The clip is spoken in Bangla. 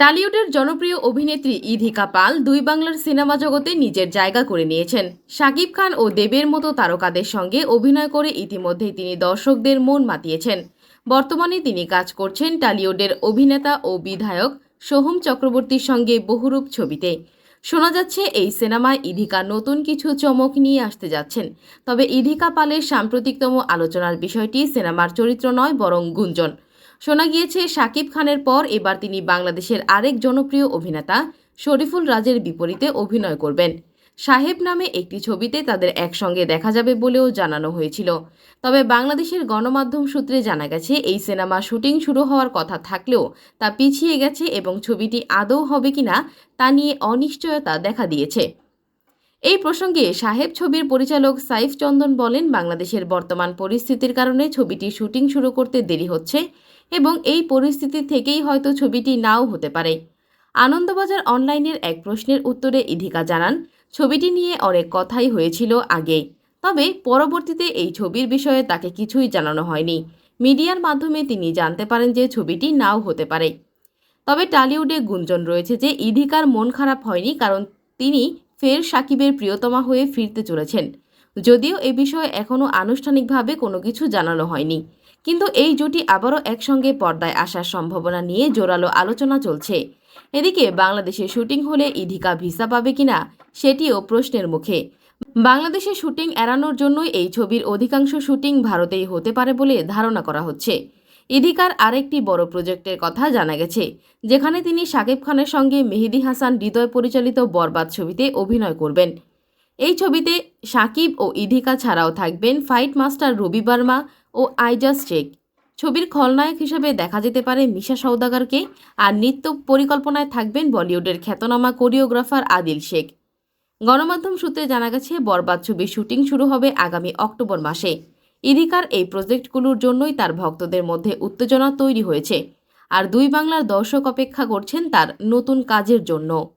টালিউডের জনপ্রিয় অভিনেত্রী ইধিকা পাল দুই বাংলার সিনেমা জগতে নিজের জায়গা করে নিয়েছেন। শাকিব খান ও দেবের মতো তারকাদের সঙ্গে অভিনয় করে ইতিমধ্যেই তিনি দর্শকদের মন মাতিয়েছেন। বর্তমানে তিনি কাজ করছেন টালিউডের অভিনেতা ও বিধায়ক সোহম চক্রবর্তীর সঙ্গে বহুরূপ ছবিতে। শোনা যাচ্ছে, এই সিনেমায় ইধিকা নতুন কিছু চমক নিয়ে আসতে যাচ্ছেন। তবে ইধিকা পালের সাম্প্রতিকতম আলোচনার বিষয়টি সিনেমার চরিত্র নয়, বরং গুঞ্জন। শোনা গিয়েছে, শাকিব খানের পর এবার তিনি বাংলাদেশের আরেক জনপ্রিয় অভিনেতা শরীফুল রাজের বিপরীতে অভিনয় করবেন। সাহেব নামে একটি ছবিতে তাদের একসঙ্গে দেখা যাবে বলেও জানানো হয়েছিল। তবে বাংলাদেশের গণমাধ্যম সূত্রে জানা গেছে, এই সিনেমা শুটিং শুরু হওয়ার কথা থাকলেও তা পিছিয়ে গেছে এবং ছবিটি আদৌ হবে কিনা তা নিয়ে অনিশ্চয়তা দেখা দিয়েছে। এই প্রসঙ্গে সাহেব ছবির পরিচালক সাইফ চন্দন বলেন, বাংলাদেশের বর্তমান পরিস্থিতির কারণে ছবিটি শুটিং শুরু করতে দেরি হচ্ছে এবং এই পরিস্থিতি থেকেই হয়তো ছবিটি নাও হতে পারে। আনন্দবাজার অনলাইনের এক প্রশ্নের উত্তরে ইধিকা জানান, ছবিটি নিয়ে অনেক কথাই হয়েছিল আগে তবে পরবর্তীতে এই ছবির বিষয়ে তাকে কিছুই জানানো হয়নি। মিডিয়ার মাধ্যমে তিনি জানতে পারেন যে ছবিটি নাও হতে পারে। তবে টালিউডে গুঞ্জন রয়েছে যে ইধিকার মন খারাপ হয়নি কারণ তিনি ফের সাকিবের প্রিয়তমা হয়ে ফিরতে চলেছেন। যদিও এ বিষয়ে এখনও আনুষ্ঠানিকভাবে কোনো কিছু জানানো হয়নি। কিন্তু এই জুটি আবারও একসঙ্গে পর্দায় আসার সম্ভাবনা নিয়ে জোরালো আলোচনা চলছে। এদিকে বাংলাদেশে শুটিং হলে ইধিকা ভিসা পাবে কিনা, সেটিও প্রশ্নের মুখে। বাংলাদেশে শুটিং এড়ানোর জন্যই এই ছবির অধিকাংশ শুটিং ভারতেই হতে পারে বলে ধারণা করা হচ্ছে। ইধিকার আরেকটি বড় প্রজেক্টের কথা জানা গেছে, যেখানে তিনি শাকিব খানের সঙ্গে মেহেদি হাসান হৃদয় পরিচালিত বরবাদ ছবিতে অভিনয় করবেন। এই ছবিতে সাকিব ও ইধিকা ছাড়াও থাকবেন ফাইট মাস্টার রবি বর্মা ও আইজাস শেখ। ছবির খলনায়ক হিসেবে দেখা যেতে পারে মিশা সওদাগরকে আর নৃত্য পরিকল্পনায় থাকবেন বলিউডের খ্যাতনামা কোরিওগ্রাফার আদিল শেখ। গণমাধ্যম সূত্রে জানা গেছে, বরবাদ ছবির শুটিং শুরু হবে আগামী অক্টোবর মাসে। ইদিকার এই প্রজেক্টগুলোর জন্যই তার ভক্তদের মধ্যে উত্তেজনা তৈরি হয়েছে। আর দুই বাংলার দর্শক অপেক্ষা করছেন তার নতুন কাজের জন্য।